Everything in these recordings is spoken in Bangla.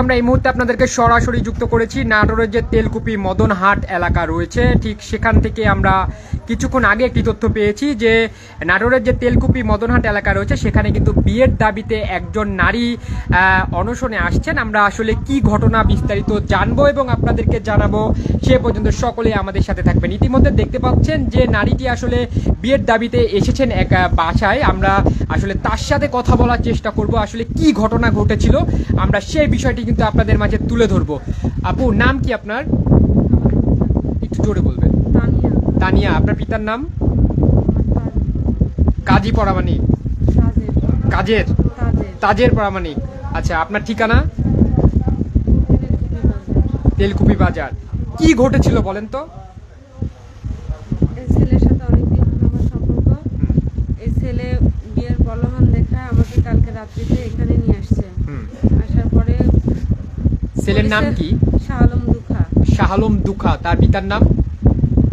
আমরা এই মুহূর্তে আপনাদেরকে সরাসরি যুক্ত করেছি নাটোরের যে তেলকুপি মদনহাট এলাকা রয়েছে, ঠিক সেখান থেকে আমরা কিছুক্ষণ আগে একটি তথ্য পেয়েছি যে নাটোরের যে তেলকুপি মদনহাট এলাকা রয়েছে, সেখানে কিন্তু বিয়ের দাবিতে একজন নারী অনশনে আসছেন। আমরা আসলে কি ঘটনা বিস্তারিত জানব এবং আপনাদেরকে জানাব সে পর্যন্ত সকলে আমাদের সাথে থাকবেন। ইতিমধ্যে দেখতে পাচ্ছেন যে নারীটি আসলে বিয়ের দাবিতে এসেছেন এক বাসায়। আমরা আসলে তার সাথে কথা বলার চেষ্টা করব। আসলে কি ঘটনা ঘটেছিল? আমরা সেই বিষয়টি কিন্তু আপনাদের মাঝে তুলে ধরবো। আপু নাম কি আপনার? একটু জোরে বলবেন। তানিয়া। আপনার পিতার নাম? কাজী পরামানিক। কাজের? তাজের। পরামানিক। আচ্ছা আপনার ঠিকানা? তেলকুপি বাজার। কি ঘটেছিল বলেন তো? ছেলের সাথে অনেকদিন আমার সম্পর্ক। এই ছেলে বিয়ের বলহান দেখা আমাকে কালকে রাত্রিতে এখানে নিয়ে আসছে। আসার পরে ছেলের নাম কি? শাহ আলম দুখা। শাহ আলম দুখা তার পিতার নাম?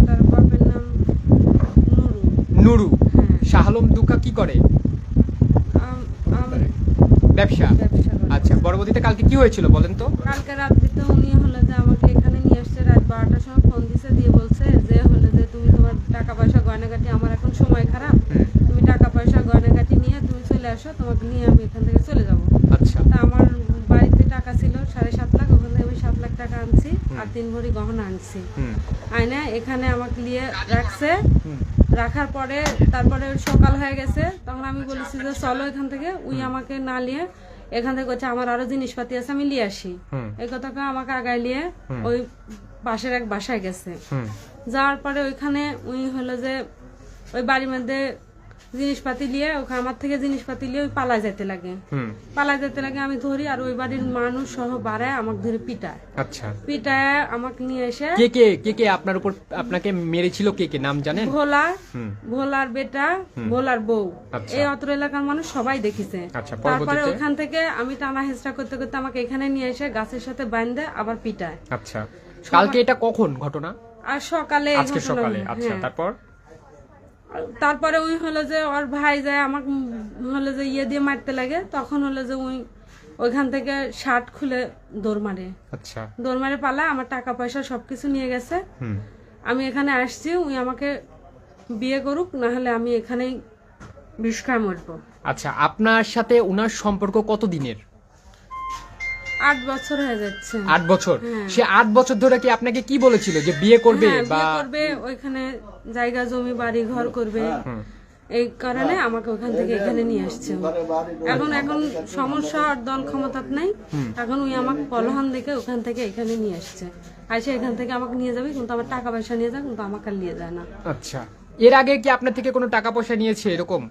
তার বাপের নাম নুরু। নুরু। হ্যাঁ। শাহ আলম দুখা কি করে? ব্যবসা। আচ্ছা পরবর্তীতে কালকে কি হয়েছিল বলেন তো? কালকে রাত্রিতে উনি হলো যে আমাকে এখানে নিয়ে আসছে রাত বারোটার সময় ফোন দিছে দিয়ে বলছে যে হলো যে তুমি তোমার টাকা পয়সা গয়নাগাটি আমার এখন সময় খারাপ। তুমি টাকা পয়সা গয়নাগাটি নিয়ে তুমি চলে আসো তোমাকে নিয়ে আমি এখান থেকে চলে যাব। আচ্ছা। তা আমার বাড়িতে টাকা ছিল সাড়ে সাত লাখ ওখান আমি সাত লাখ টাকা আনছি আর তিন ভরি গহনা আনছি। আয়না এখানে আমাকে নিয়ে রাখছে। রাখার পরে তারপরে সকাল হয়ে গেছে তখন আমি বলেছি যে চলো এখান থেকে উই আমাকে না নিয়ে এখান থেকে হচ্ছে আমার আরও জিনিসপাতি আছে আমি নিয়ে আসি। এই কথাকে আমাকে আগায় নিয়ে ওই পাশের এক বাসায় গেছে। যাওয়ার পরে ওইখানে উই হলো যে ওই বাড়ির মধ্যে জিনিসপাতি নিয়ে ওখানে আমার থেকে জিনিসপাতি নিয়ে ওই পালা যেতে লাগে। পালা যেতে লাগে আমি ধরি আর ওই বাড়ির মানুষ সহ বাড়ায় আমাকে ধরে পিটায়। আচ্ছা। পিটায় আমাকে নিয়ে এসে কে কে কে কে আপনার উপর আপনাকে মেরেছিল? কে কে? নাম জানেন? ভোলা ভোলার বেটা ভোলার বউ। আচ্ছা। এই অত্র এলাকার মানুষ সবাই দেখেছে। আচ্ছা, তারপরে ওখান থেকে আমি টানা হেঁচড়া করতে করতে আমাকে এখানে নিয়ে এসে গাছের সাথে বাঁধে আবার পিটায়। আচ্ছা। কালকে এটা কখন ঘটনা? আর সকালে আজকে সকালে। আচ্ছা হ্যাঁ। তারপর? তারপরে ওই হলো যে ওর ভাই যায় আমাকে হলো যে ইয়ে দিয়ে মারতে লাগে তখন হলো যে ওই ওইখান থেকে শার্ট খুলে দৌড় মারে। আচ্ছা। দৌড় মারে পালা আমার টাকা পয়সা সবকিছু নিয়ে গেছে। আমি এখানে আসছি উনি আমাকে বিয়ে করুক না হলে আমি এখানেই বিষ খায় মরবো। আচ্ছা আপনার সাথে ওনার সম্পর্ক কত দিনের আট বছর হয়ে যাচ্ছে। আট বছর? হ্যাঁ। সে আট বছর ধরে কি আপনাকে কি বলেছিল যে বিয়ে করবে হ্যাঁ, বা করবে ওইখানে জায়গা জমি বাড়ি ঘর করবে। এই কারণে আমাকে ওখান থেকে এখানে নিয়ে আসছে। এখন এখন সমস্যা আর দল ক্ষমতাত নাই। এখন উনি আমাকে কলহন দেখে ওখান থেকে এখানে নিয়ে আসছে। আসে এখান থেকে আমাকে নিয়ে যাবে কিন্তু আমার টাকা পয়সা নিয়ে যায় কিন্তু আমাকে নিয়ে যায় না। আচ্ছা। এর আগে কি আপনার থেকে কোনো টাকা পয়সা নিয়েছে এরকম?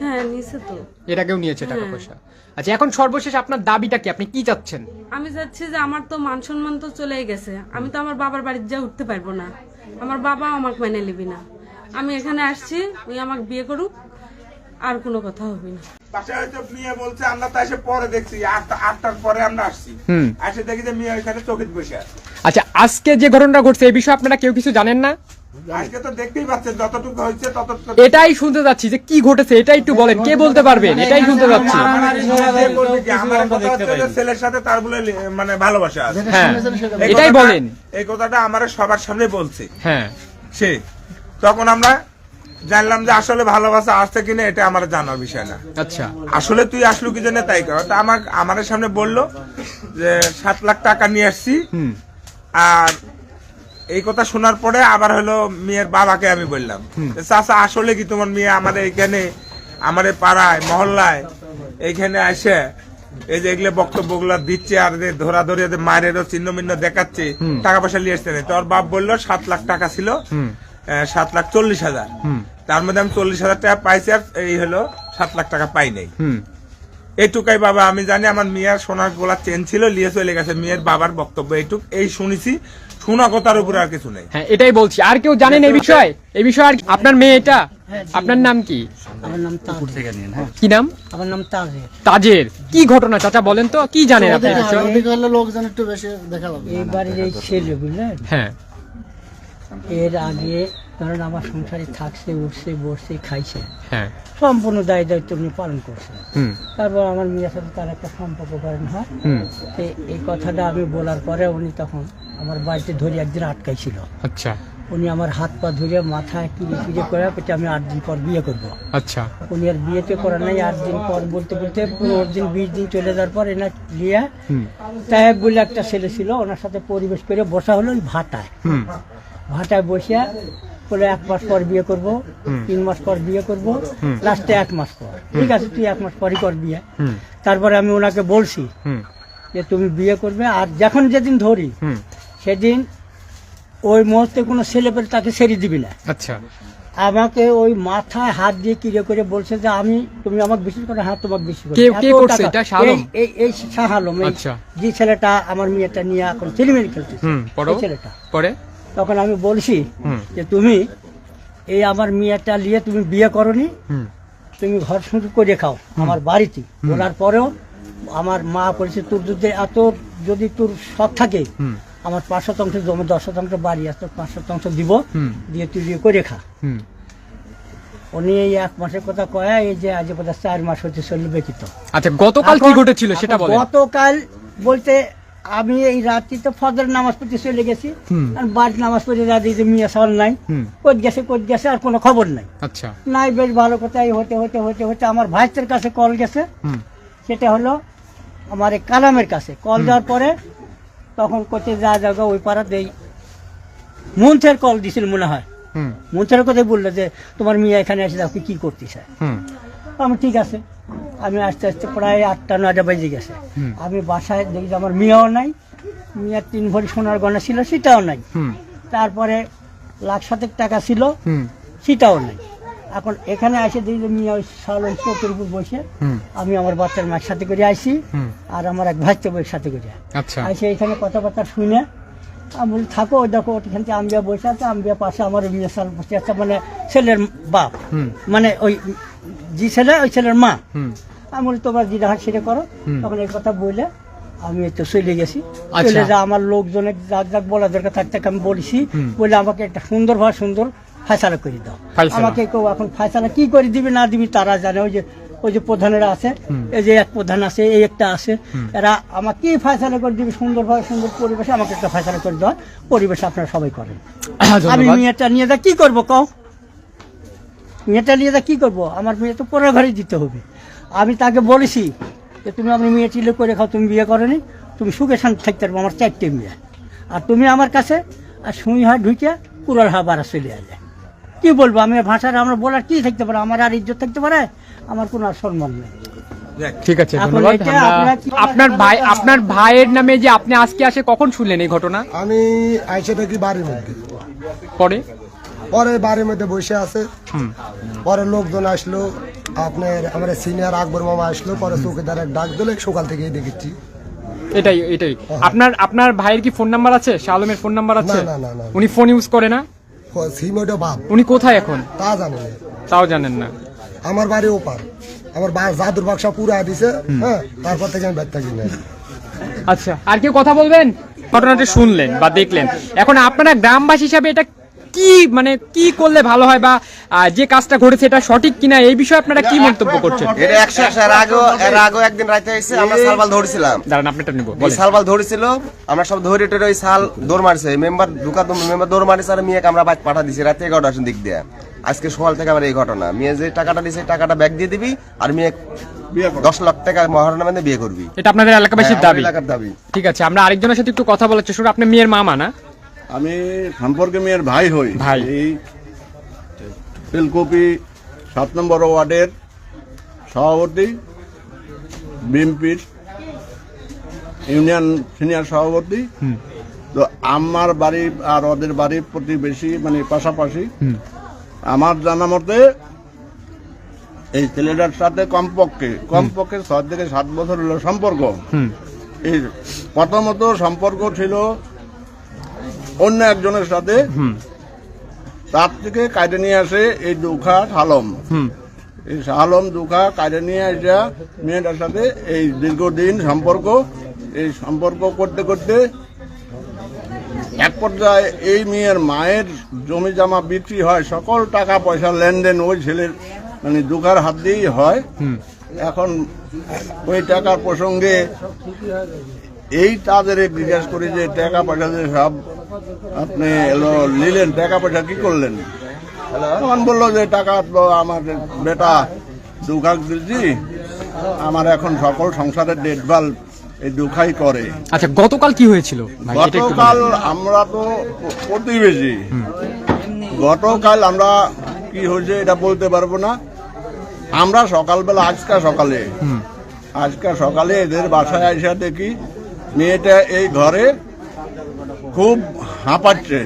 হ্যাঁ নিছে তো। এর আগেও নিয়েছে টাকা হ্যাঁ। পয়সা। আচ্ছা এখন সর্বশেষ আপনার দাবিটা কি? আপনি কি চাচ্ছেন? আমি চাচ্ছি যে আমার তো মান সম্মান তো চলেই গেছে। আমি তো আমার বাবার বাড়িতে যা উঠতে পারব না। আমার বাবা আমাকে মেনে নিবি না। আমি এখানে আসছি উনি আমাকে বিয়ে করুক আর কোনো কথা হবে না। বাসায় হয়তো মেয়ে বলছে আমরা তো এসে পরে দেখছি আটটা আটটার পরে আমরা আসছি। এসে দেখি যে মেয়ে ওইখানে চোখে বসে আছে। আচ্ছা আজকে যে ঘটনাটা ঘটছে এই বিষয়ে আপনারা কেউ কিছু জানেন না? আজকে তো দেখতেই পাচ্ছেন যতটুকু এটাই শুনতে যাচ্ছি যে কি ঘটেছে এটা একটু বলেন কে বলতে পারবেন? এটাই শুনতে যাচ্ছি। আমার আমার ছেলের সাথে তার বলে মানে ভালোবাসা আছে। হ্যাঁ। এটাই বলেন। এই কথাটা আমার সবার সামনে বলছে। হ্যাঁ। সে তখন আমরা জানলাম যে আসলে ভালোবাসা আসছে কিনা এটা আমার জানার বিষয় না। আচ্ছা। আসলে তুই আসলো কি জন্য তাই কর? তা আমার আমাদের সামনে বলল যে সাত লাখ টাকা নিয়ে আসছি। আর এই কথা শোনার পরে আবার হলো মেয়ের বাবাকে আমি বললাম। যে, চাচা আসলে কি তোমার মেয়ে আমাদের এখানে আমাদের পাড়ায় মহল্লায় এইখানে আসে? এই যে এগুলো বক্তব্যগুলো দিচ্ছে আর যে ধরা ধরে যে মায়েরও চিহ্ন মিহ্ন দেখাচ্ছে টাকা পয়সা নিয়ে আসতে নেই তোর বাপ বলল সাত লাখ টাকা ছিল সাত লাখ চল্লিশ হাজার। তার মধ্যে আমি চল্লিশ হাজার টাকা পাইছি আর এই হলো সাত লাখ টাকা পাই নাই। এইটুকাই বাবা আমি জানি আমার মেয়ের সোনার গোলা চেন ছিল লিয়ে চলে গেছে। মেয়ের বাবার বক্তব্য এইটুক। এই শুনেছি শোনা কথার উপরে আর কিছু নেই। হ্যাঁ এটাই বলছি। আর কেউ জানেন এই বিষয়ে? এই বিষয়ে আর আপনার মেয়ে এটা? আপনার নাম কি? আমার নাম তাজের। কি নাম? আমার নাম তাজের। তাজের। কি ঘটনা চাচা বলেন তো কি জানেন আপনি এই বিষয়ে? ওদিকে হলে লোকজন একটু বেশি দেখা যাবে এই বাড়ির এই ছেলে বুঝলেন হ্যাঁ। এর আগে ধরেন আমার সংসারে থাকছে উঠছে বসছে খাইছে হ্যাঁ। সম্পূর্ণ দায় দায়িত্ব উনি পালন করছে তারপর আমার মেয়ের সাথে তার একটা সম্পর্ক করেন হয়। এই কথাটা আমি বলার পরে উনি তখন আমার বাড়িতে ধরে একদিন আটকাইছিল। আচ্ছা। উনি আমার হাত পা ধরে মাথায় কিনে কিরে করে পেটে আমি আট দিন পর বিয়ে করব। আচ্ছা। উনি আর বিয়েতে করা নাই আট দিন পর বলতে বলতে পনেরো দিন বিশ দিন চলে যাওয়ার পর এনার হুম। সাহেব বলে একটা ছেলে ছিল ওনার সাথে পরিবেশ করে বসা হলো ওই ভাটায়। ভাটায় বসিয়া বলে এক মাস পর বিয়ে করব তিন মাস পর বিয়ে করব লাস্টে এক মাস পর। ঠিক আছে তুই এক মাস পরই কর বিয়ে। তারপরে আমি ওনাকে বলছি যে তুমি বিয়ে করবে আর যখন যেদিন ধরি সেদিন ওই মুহূর্তে কোনো ছেলে পেলে তাকে ছেড়ে দিবি না। আচ্ছা। আমাকে ওই মাথায় হাত দিয়ে কিরে করে বলছে যে আমি তুমি আমাকে বিশ্বাস করে হ্যাঁ তোমাকে বিশ্বাস করি? এই- শাহ আলম আচ্ছা। যে ছেলেটা আমার মেয়েটা নিয়ে এখন ছেলেমেয়ে খেলতেছে ছেলেটা। পরে? তখন আমি বলছি যে তুমি এই আমার মেয়েটা নিয়ে তুমি বিয়ে করনি তুমি ঘর শুরু করে খাও আমার বাড়িতে। বলার পরেও আমার মা বলছে তোর যদি এত যদি তোর শখ থাকে আমার পাঁচ শতাংশ জমি দশ শতাংশ বাড়ি আছে পাঁচ শতাংশ দিব দিয়ে তুই বিয়ে করে খা। উনি এই এক মাসের কথা কয়া এই যে আজ কথা চার মাস হচ্ছে চলবে বেকিত আচ্ছা গতকাল কি ঘটেছিল সেটা গতকাল বলতে আমি এই রাত্রিতে ফজর নামাজ পড়তে চলে গেছি। আর বাড়ি নামাজ পড়ে রাতে যে মিয়া সাল নাই। কোথ গেছে কোথ গেছে আর কোনো খবর নাই। আচ্ছা। নাই বেশ ভালো কথা এই হতে হতে হতে হতে আমার ভাইসের কাছে কল গেছে। সেটা হলো আমার এই কালামের কাছে। কল দেওয়ার পরে তখন কোথায় যা জায়গা ওই পাড়া দেই। মঞ্চের কল দিছিল মনে হয়। মঞ্চের কথাই বলল যে তোমার মিয়া এখানে এসে দেখো কি করতিস হুম। আমি ঠিক আছে। আমি আস্তে আস্তে প্রায় আটটা নয়টা বেজে গেছে। আমি বাসায় দেখি আমার মেয়েও নাই মেয়ের তিন ভরি সোনার গয়না ছিল সেটাও নাই। তারপরে লাখ সাতেক টাকা ছিল সেটাও নাই। এখন এখানে এসে দেখি মেয়ে ওই সালন চোখের উপর বসে আমি আমার বাচ্চার মায়ের সাথে করে হুম। আর আমার এক ভাইতে বইয়ের সাথে করে। আচ্ছা। আইসে এখানে কথাবার্তা শুনে আমি বলি থাকো ওই দেখো ওখান থেকে আম্বিয়া বসে আছে আম্বিয়া পাশে আমার মেয়ে সাল বসে আছে মানে ছেলের বাপ। মানে ওই যে ছেলে ওই ছেলের মা। আমি বলি তোমার যেটা হয় সেটা করো। তখন এই কথা বলে আমি তো চলে গেছি। আচ্ছা। চলে যা আমার লোকজনের যাক যাক বলা দরকার থাকতে আমি বলেছি। বলে আমাকে একটা সুন্দর ভাবে সুন্দর ফায়সালা করে দাও। আমাকে কেউ এখন ফায়সালা কি করে দিবি না দিবি তারা জানে। ওই যে ওই যে প্রধানেরা আছে এই যে এক প্রধান আছে এই একটা আছে। এরা আমাকে কি ফায়সালা করে দিবি সুন্দর ভাবে সুন্দর পরিবেশে আমাকে একটা ফায়সালা করে দেওয়া পরিবেশ আপনারা সবাই করেন। আমি ধন্যবাদ। মেয়েটা নিয়ে যা কি করব কও? মেয়েটা নিয়ে যা কি করব? আমার মেয়ে তো পরের ঘরে দিতে হবে। আমি তাকে বলেছি যে তুমি আমার মেয়ে চিলে করে খাও তুমি বিয়ে করনি তুমি সুখে শান্তি থাকতে পারব আমার চারটে মেয়ে। আর তুমি আমার কাছে আর সুই হয় ঢুকে কুড়াল হা বাড়া চলে আসে কী বলব আমি ভাষার আমরা বলার কি থাকতে পারে? আমার আর ইজ্জত থাকতে পারে? আমার কোনো আর সম্মান নেই। দেখ, ঠিক আছে ধন্যবাদ। আপনার ভাই আপনার ভাইয়ের নামে যে আপনি আজকে আসে কখন শুনলেন এই ঘটনা? আমি আইসে থাকি বাড়ির মধ্যে। পরে? পরে বাড়ির মধ্যে বসে আছে। পরে লোকজন আসলো আপনার আমার সিনিয়র আকবর মামা আসলো পরে চৌকিদারের ডাক দিলে সকাল থেকেই দেখেছি। এটাই এটাই। আপনার আপনার ভাইয়ের কি ফোন নাম্বার আছে? শাহ আলমের ফোন নাম্বার আছে? না, না, না। উনি ফোন ইউজ করে না? সিম ওটা বাপ। উনি কোথায় এখন? তা জানে না। তাও জানেন না। আমার বাড়ি ওপার। আমার বা- জাদুর বাক্সা পুরা দিছে হ্যাঁ তারপর থেকে আমি ব্যাগ থাকি না আচ্ছা আর কেউ কথা বলবেন? ঘটনাটা শুনলেন বা দেখলেন। এখন আপনারা গ্রামবাসী হিসাবে এটা কি মানে কি করলে ভালো হয় বা যে কাজটা ঘটেছে এটা সঠিক কিনা এই বিষয়ে আপনারা কি মন্তব্য করছেন? এটা এর এর একদিন রাতে এসে আমরা সালবাল ধরেছিলাম। দাঁড়ান নেব এই সালবাল ধরেছিল আমরা সব ধরে টরে ওই সাল দৌড় মারছে। মেম্বার ঢুকা মেম্বার দৌড় মারিছে আর মেয়েকে আমরা বাইক পাঠা দিছি। রাতে এগারোটার দিক দিয়ে। আজকে সকাল থেকে আবার এই ঘটনা। মেয়ে যে টাকাটা দিছে টাকাটা ব্যাগ দিয়ে দিবি আর মেয়ে দশ লাখ টাকা মহারণা মানে বিয়ে করবি। এটা আপনাদের এলাকাবাসীর হ্যাঁ, দাবি। এলাকার দাবি। ঠিক আছে আমরা আরেকজনের সাথে একটু কথা বলার চেষ্টা। আপনি মেয়ের মামা না? আমি সম্পর্কে মেয়ের ভাই হই। ভাই। এই তেলকপি সাত নম্বর ওয়ার্ডের সভাপতি বিএনপির ইউনিয়ন সিনিয়র সভাপতি। তো আমার বাড়ি আর ওদের বাড়ির প্রতিবেশী মানে পাশাপাশি। আমার জানা মতে এই ছেলেটার সাথে কমপক্ষে কমপক্ষে ছয় থেকে সাত বছর হলো সম্পর্ক। এই প্রথমত সম্পর্ক ছিল অন্য একজনের সাথে তার থেকে কাজে নিয়ে আসে এই দুখা সালম হুম। এই সালম দুখা কাজে নিয়ে আসা মেয়েটার সাথে এই দীর্ঘদিন সম্পর্ক এই সম্পর্ক করতে করতে এক পর্যায়ে এই মেয়ের মায়ের জমি জমা বিক্রি হয় সকল টাকা পয়সা লেনদেন ওই ছেলের মানে দুকার হাত দিয়েই হয়। এখন ওই টাকার প্রসঙ্গে এই তাদের জিজ্ঞেস করি যে টাকা পয়সা যে সব আপনি এলো নিলেন টাকা পয়সা কি করলেন? তখন বলল যে টাকা তো আমার বেটা দুকাক দিচ্ছি আমার এখন সকল সংসারের দেখভাল এই দুখাই করে। আচ্ছা গতকাল কি হয়েছিল? গতকাল আমরা তো প্রতিবেশী। গতকাল আমরা কি হয়েছে এটা বলতে পারব না। আমরা সকালবেলা আজকা সকালে আজকা সকালে এদের বাসায় আইসা দেখি মেয়েটা এই ঘরে খুব হাঁপাচ্ছে।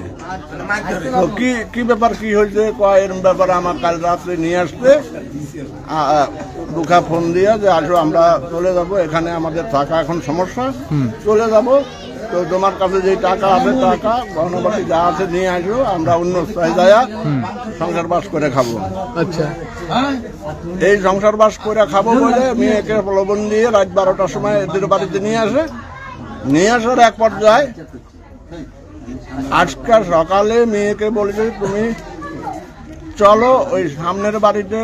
তো কি কি ব্যাপার কি হয়েছে? কয় এরম ব্যাপারে আমার কাল রাত্রে নিয়ে আসতে। দুখা ফোন দিয়ে যে আসো আমরা চলে যাব এখানে আমাদের থাকা এখন সমস্যা। চলে যাব। তো তোমার কাছে যে টাকা আছে টাকা গহনাপাতি যা আছে নিয়ে আসো আমরা অন্য জায়গা সংসার বাস করে খাব। আচ্ছা। এই সংসার বাস করে খাব বলে মেয়েকে প্রলোভন দিয়ে রাত বারোটার সময় এদের বাড়িতে নিয়ে আসে। নিয়ে আসার এক পর্যায়ে আজকাল সকালে মেয়েকে বলেছে তুমি চলো ওই সামনের বাড়িতে।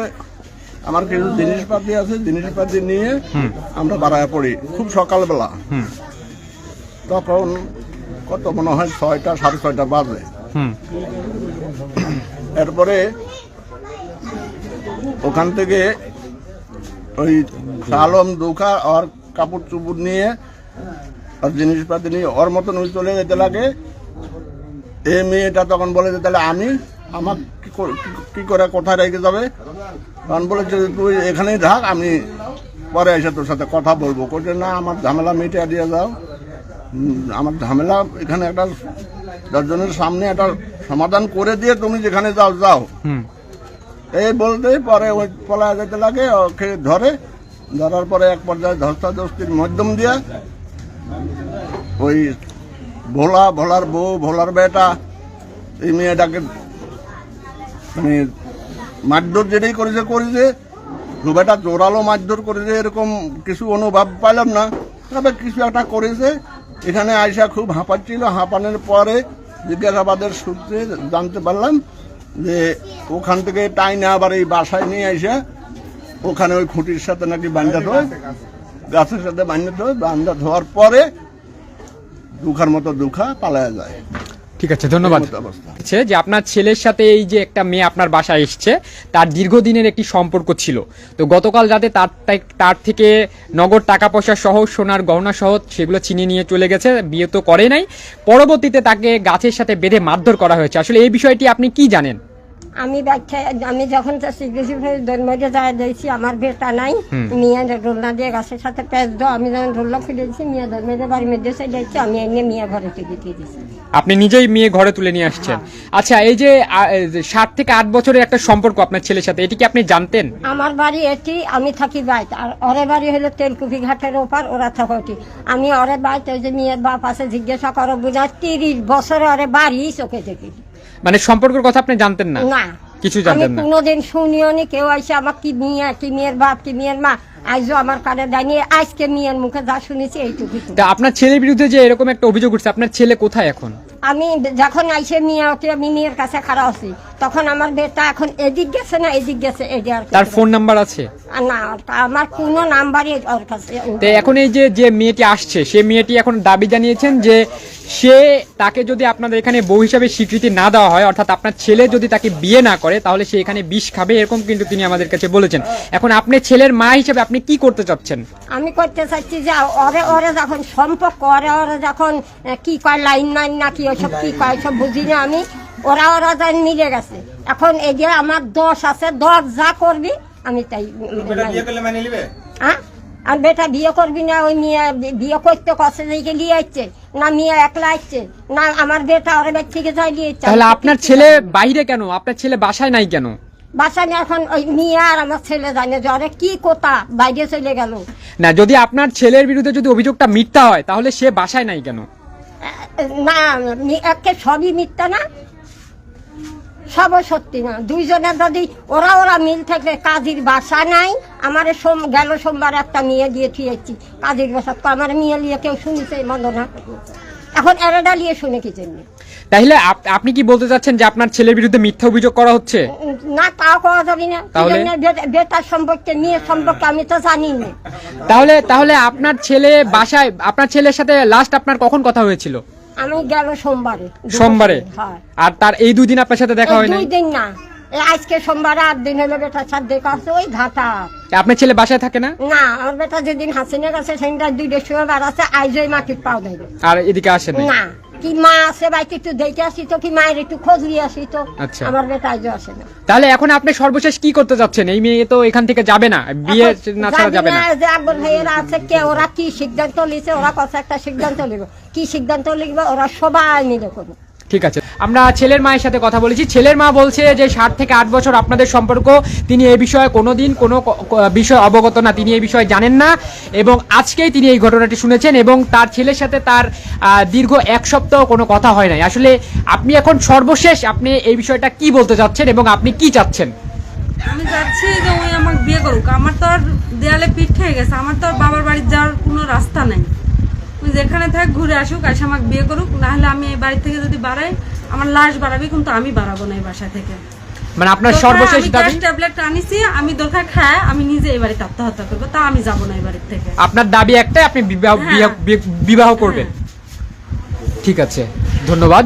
আমার কিছু জিনিসপাতি আছে জিনিসপাতি নিয়ে আমরা বাড়ায় পড়ি খুব সকালবেলা। তখন কত মনে হয় ছয়টা সাড়ে ছয়টা বাজে। এরপরে ওখান থেকে ওই সালম দুখা আর কাপড় চুপুর নিয়ে আর জিনিসপাতি নিয়ে ওর মতন ওই চলে যেতে লাগে। এ মেয়েটা তখন বলে যে তাহলে আমি আমার কি করে- কোথায় রেখে যাবে? তখন বলেছে যে তুই এখানেই থাক আমি পরে এসে তোর সাথে কথা বলব। কোটে না আমার ঝামেলা মিটিয়ে দিয়ে যাও। আমার ঝামেলা এখানে একটা দশজনের সামনে একটা সমাধান করে দিয়ে তুমি যেখানে যাও যাও। এই বলতেই পরে ওই পলায় যেতে লাগে ওকে ধরে ধরার পরে এক পর্যায়ে ধস্তাধস্তির মাধ্যম দিয়ে ওই ভোলা, ভোলার বউ, ভোলার বেটা, এই মেয়েটাকে মানে মারধর যেটাই করেছে করেছে। একটা জোরালো মারধর করেছে, এরকম কিছু অনুভব পাইলাম না। তবে কিছু একটা করেছে। এখানে আয়সা খুব হাঁপাচ্ছিল। হাঁপানোর পরে জিজ্ঞাসাবাদের সূত্রে জানতে পারলাম যে ওখান থেকে টাইনে আবার এই বাসায় নিয়ে আইসা, ওখানে ওই খুঁটির সাথে নাকি বান্ধা ধোয় গাছের সাথে বান্ধা ধোয় বান্ধা ধোয়ার পরে দুখার মতো দুখা পালায়া যায়। ঠিক আছে ধন্যবাদ। যে আপনার ছেলের সাথে এই যে একটা মেয়ে আপনার বাসায় এসছে তার দীর্ঘদিনের একটি সম্পর্ক ছিল। তো গতকাল রাতে তার তার থেকে নগদ টাকা পয়সা সহ সোনার গহনা সহ সেগুলো চিনি নিয়ে চলে গেছে বিয়ে তো করে নাই। পরবর্তীতে তাকে গাছের সাথে বেঁধে মারধর করা হয়েছে। আসলে এই বিষয়টি আপনি কি জানেন? আমি ব্যাখ্যা আমি যখন শিখেছি জন্মে যায় দিয়েছি আমার বেটা নাই। মিয়া রোলনা দিয়ে গাছের সাথে পেঁচ দো আমি যখন রোল্লা খুলেছি মিয়া ধর্মের বাড়ির মধ্যে সে যাচ্ছি আমি এনে মিয়া ঘরে থেকে দিয়ে দিয়েছি আপনি নিজেই মেয়ে ঘরে তুলে নিয়ে আসছেন। আচ্ছা এই যে সাত থেকে আট বছরের একটা সম্পর্ক আপনার ছেলের সাথে এটি কি আপনি জানতেন? আমার বাড়ি এটি আমি থাকি বাইত আর ওরে বাড়ি হলো তেলকুপি ঘাটের ওপার ওরা থাকে ওটি। আমি ওরে বাইত ওই যে মেয়ের বাপ আছে জিজ্ঞাসা করো বুঝা তিরিশ বছরে ওরে বাড়ি চোখে দেখি। মানে সম্পর্কের কথা আপনি জানতেন না? না। কিছু জানতেন না? কোনোদিন শুনিও নি কেউ আইসে আমার কি মিয়া কি মেয়ের বাপ কি মেয়ের মা আইজো আমার কানে দাঁড়িয়ে আজকে মেয়ের মুখে যা শুনেছি এইটুকু তা আপনার ছেলের বিরুদ্ধে যে এরকম একটা অভিযোগ উঠছে আপনার ছেলে কোথায় এখন? আমি যখন আইসে মেয়ে ওকে আমি মেয়ের কাছে খারাপ আছি তখন আমার বেটা এখন এদিক গেছে না এদিক গেছে আর তার ফোন নাম্বার আছে? না আমার কোনো নাম্বারই ওর কাছে তো এখন এই যে যে মেয়েটি আসছে সে মেয়েটি এখন দাবি জানিয়েছেন যে সে তাকে যদি আপনাদের এখানে বউ হিসাবে স্বীকৃতি না দেওয়া হয় অর্থাৎ আপনার ছেলে যদি তাকে বিয়ে না করে তাহলে সে এখানে বিষ খাবে এরকম কিন্তু তিনি আমাদের কাছে বলেছেন। এখন আপনি ছেলের মা হিসেবে আপনি কি করতে চাচ্ছেন? আমি করতে চাচ্ছি যে ওরে ওরে যখন সম্পর্ক ওরে ওরে যখন কি কয় লাইন নাইন না কি ওসব কি কয় সব বুঝি না আমি। ওরা ওরা যা মিলে গেছে। এখন এই যে আমার দোষ আছে দশ যা করবি আমি তাই হ্যাঁ? আর বেটা বিয়ে করবি না ওই মেয়ে বিয়ে করতে কষ্ট দিকে নিয়ে আসছে না মেয়ে একলা আসছে না আমার বেটা ওরে বের থেকে যাই নিয়ে। তাহলে আপনার ছেলে বাইরে কেন? আপনার ছেলে বাসায় নাই কেন? বাসা নিয়ে এখন ওই মেয়ে আর আমার ছেলে জানে যে ওরে কি কোথা? বাইরে চলে গেল। না যদি আপনার ছেলের বিরুদ্ধে যদি অভিযোগটা মিথ্যা হয় তাহলে সে বাসায় নাই কেন? না একে সবই মিথ্যা না। সব সত্যি না। দুইজনের যদি ওরা ওরা মিল থেকে কাজীর বাসা নাই, আমার সোম, গেল সোমবার একটা মেয়ে দিয়ে থুয়েছি। কাজীর বাসা তো আমার মেয়ে নিয়ে কেউ শুনেছে মন্দ না। এখন এরাডা নিয়ে শুনে কি জন্য? তাহলে আপ- আপনি কি বলতে চাচ্ছেন যে আপনার ছেলের বিরুদ্ধে মিথ্যা অভিযোগ করা হচ্ছে? না তাও করা যাবে না। তাহলে? বেটার সম্পর্কে মেয়ের সম্পর্কে আমি তো জানি না তাহলে তাহলে আপনার ছেলে বাসায় আপনার ছেলের সাথে লাস্ট আপনার কখন কথা হয়েছিল? আমি গেল সোমবারে। সোমবারে? হ্যাঁ। আর তার এই দুই দিন আপনার সাথে দেখা এই হয় দুই দিন না। আজকে সোমবারে আট দিন হলো বেটার সাথে দেখা আছে ওই ঘাটা। আপনার ছেলে বাসায় থাকে না? না আমার বেটা যেদিন হাসিনে গেছে সেদিনটা দুইটার সময় বাড়াচ্ছে আইজ ওই মাটির পাও দেবে আর এদিকে আসে না না। কি মা আছে একটু দেখে আসি তো কি মায়ের একটু খোঁজ নিয়ে আসি তো। আচ্ছা। আমার বেটা আসে না। তাহলে এখন আপনি সর্বশেষ কি করতে যাচ্ছেন এই মেয়ে তো এখান থেকে যাবে না বিয়ে না ছাড়া যাবে না যে ভাইয়েরা আছে কে ওরা কি সিদ্ধান্ত নিছে ওরা কথা একটা সিদ্ধান্ত নিব কি সিদ্ধান্ত লিখবে ওরা সবাই মিলে করবে ঠিক আছে। আমরা ছেলের মায়ের সাথে কথা বলেছি। ছেলের মা বলছে যে, সাত থেকে আট বছর আপনাদের সম্পর্ক। তিনি এই বিষয়ে কোনো দিন কোনো বিষয় অবগত না। তিনি এই বিষয়ে জানেন না। এবং আজকেই তিনি এই ঘটনাটি শুনেছেন এবং তার ছেলের সাথে তার দীর্ঘ এক সপ্তাহ কোনো কথা হয় নাই। আসলে আপনি এখন সর্বশেষ আপনি এই বিষয়টা কি বলতে চাচ্ছেন এবং আপনি কি চাচ্ছেন? আমি চাচ্ছি যে ওই আমাকে বিয়ে করুক। আমার তো আর দেয়ালে পিঠ খেয়ে গেছে। আমার তো আর বাবার বাড়ি যাওয়ার কোনো রাস্তা নেই। ওই যেখানে থাক ঘুরে আসুক আসে আমাকে বিয়ে করুক না হলে আমি এই বাড়ি থেকে যদি বাড়াই আমার লাশ বাড়াবি কিন্তু আমি বাড়াবো না এই বাসা থেকে। মানে আপনার সর্বশেষ দাবি? ট্যাবলেট আনিছি আমি দরকার খায় আমি নিজে এই বাড়িতে আত্মহত্যা করব তা আমি যাব না এই বাড়ি থেকে। আপনার দাবি একটাই আপনি বিবাহ হ্যাঁ। বিবাহ করবেন। ঠিক আছে ধন্যবাদ।